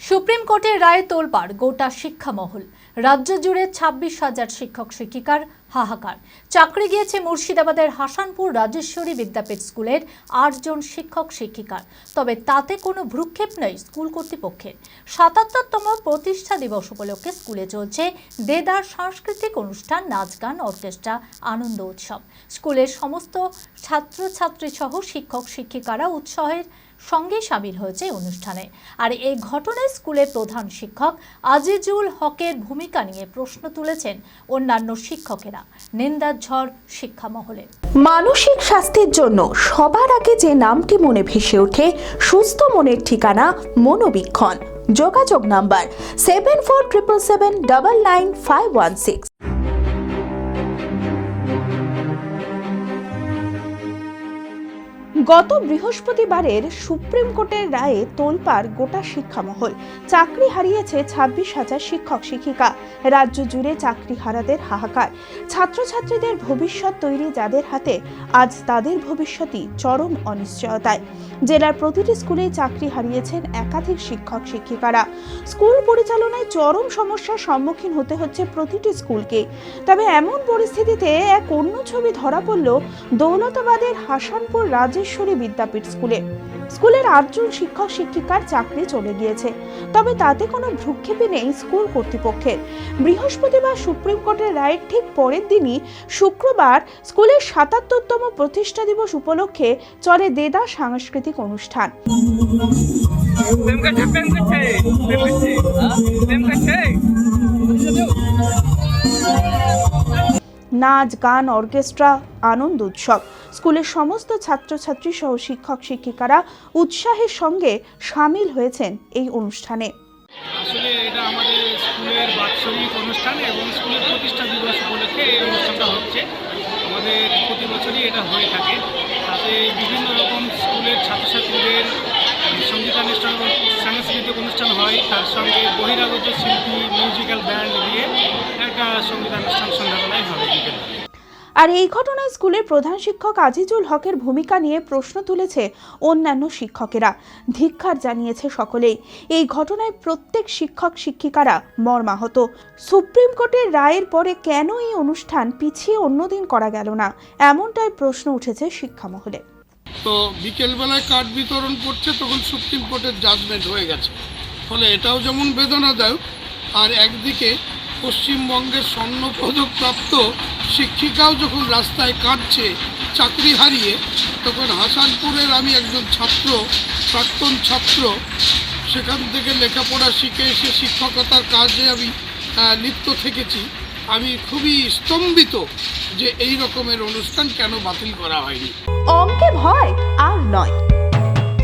Supreme কোর্টের রায়ে তোলপাড় গোটা শিক্ষা মহল রাজ্য জুড়ে ছাব্বিশ হাজার শিক্ষক, শিক্ষিকার হাহাকার। চাকরি গিয়েছে মুর্শিদাবাদের হাসানপুর রাজেশ্বরী বিদ্যাপীঠ স্কুলের আটজন শিক্ষক, শিক্ষিকার। তবে তাতে কোনো ভ্রুক্ষেপ নেই স্কুল কর্তৃপক্ষের। সাতাত্তরতম প্রতিষ্ঠা দিবস উপলক্ষে স্কুলে চলছে দেদার সাংস্কৃতিক অনুষ্ঠান, নাচ গান, অর্কেস্ট্রা, আনন্দ উৎসব। স্কুলের সমস্ত ছাত্রছাত্রী সহ শিক্ষক, শিক্ষিকারা উৎসাহের সঙ্গে সামিল হয়েছে অনুষ্ঠানে। আর এই ঘটনায় স্কুলের প্রধান শিক্ষক আজিজুল হকের ভূমিকা নিয়ে প্রশ্ন তুলেছেন অন্যান্য শিক্ষকেরা। নিন্দার ঝড় শিক্ষা মহলে মানসিক স্বাস্থ্যের জন্য সবার আগে যে নামটি মনে ভেসে ওঠে, সুস্থ মনের ঠিকানা মনোবীক্ষণ। যোগাযোগ number seven four triple seven double nine five one six গত বৃহস্পতিবারের সুপ্রিম কোর্টের রায়ে তোলপাড় গোটা শিক্ষামহল। চাকরি হারিয়েছে ছাব্বিশ হাজার শিক্ষক শিক্ষিকা। রাজ্য জুড়ে চাকরি হারাদের হাহাকার। ছাত্রছাত্রীদের ভবিষ্যৎ তৈরি যাদের হাতে, আজ তাদের ভবিষ্যৎই চরম অনিশ্চয়তায়। জেলার প্রতিটি স্কুলে চাকরি হারিয়েছেন একাধিক শিক্ষক শিক্ষিকারা। স্কুল পরিচালনায় চরম সমস্যার সম্মুখীন হতে হচ্ছে প্রতিটি স্কুলকে। তবে এমন পরিস্থিতিতে এক অন্য ছবি ধরা পড়ল দৌলতাবাদের হাসানপুর রাজেশ্বরী বিদ্যাপীঠ স্কুলে। স্কুলের আটজন শিক্ষক শিক্ষিকার চাকরি চলে গিয়েছে। তবে তাতে কোনো ভ্রুক্ষেপই নেই স্কুল কর্তৃপক্ষের। বৃহস্পতিবার সুপ্রিম কোর্টের রায়ের ঠিক পরের দিনই শুক্রবার স্কুলের সাতাত্তরতম প্রতিষ্ঠা দিবস উপলক্ষে চলে দেদা সাংস্কৃতিক অনুষ্ঠান। প্রেম প্রেম প্রেম করছে। প্রেম নাচ, গান, অর্কেস্ট্রা, আনন্দ, উৎসব। স্কুলের সমস্ত ছাত্রছাত্রী সহ শিক্ষক, শিক্ষিকারা উৎসাহের সঙ্গে সামিল হয়েছেন এই অনুষ্ঠানে। আসলে এটা আমাদের স্কুলের বাৎসরিক অনুষ্ঠান এবং স্কুলের প্রতিষ্ঠা দিবস উপলক্ষে এই অনুষ্ঠানটা হচ্ছে। আমাদের প্রতি বছরই এটা হয়ে থাকে। তাতে বিভিন্ন রকম স্কুলের ছাত্রছাত্রীদের সঙ্গীতানুষ্ঠান সাংস্কৃতিক অনুষ্ঠান হয়। তার সঙ্গে বহিরাগত শিল্পী মিউজিক্যাল ব্যান্ড দিয়ে একটা সঙ্গীতানুষ্ঠান আর এই ঘটনায় স্কুলের প্রধান শিক্ষক আজিজুল হকের ভূমিকা নিয়ে প্রশ্ন তুলেছে অন্যান্য শিক্ষকেরা। ধিক্কার জানিয়েছে সকলেই। এই ঘটনায় প্রত্যেক শিক্ষক শিক্ষিকারা মর্মাহত। সুপ্রিম কোর্টের রায়ের পরে কেন এই অনুষ্ঠান পিছিয়ে অন্যদিন করা গেল না? এমনটাই প্রশ্ন উঠেছে শিক্ষা মহলে তো বিকেলবেলায় কার্ড বিতরণ করছে, তখন সুপ্রিম কোর্টের জাজমেন্ট হয়ে গেছে। ফলে এটাও যেমন বেদনাদায়ক, আর একদিকে পশ্চিমবঙ্গের স্বর্ণ পদকপ্রাপ্ত শিক্ষিকাও যখন রাস্তায় কাঁদছে, চাকরি হারিয়ে, তখন হাসানপুরের আমি একজন ছাত্র, প্রাক্তন ছাত্র, সেখান থেকে লেখাপড়া শিখে এসে শিক্ষকতার কাজে আমি লিপ্ত থেকেছি। আমি খুবই স্তম্ভিত যে এই রকমের অনুষ্ঠান কেন বাতিল করা হয়নি। অঙ্কে ভয় আর নয়।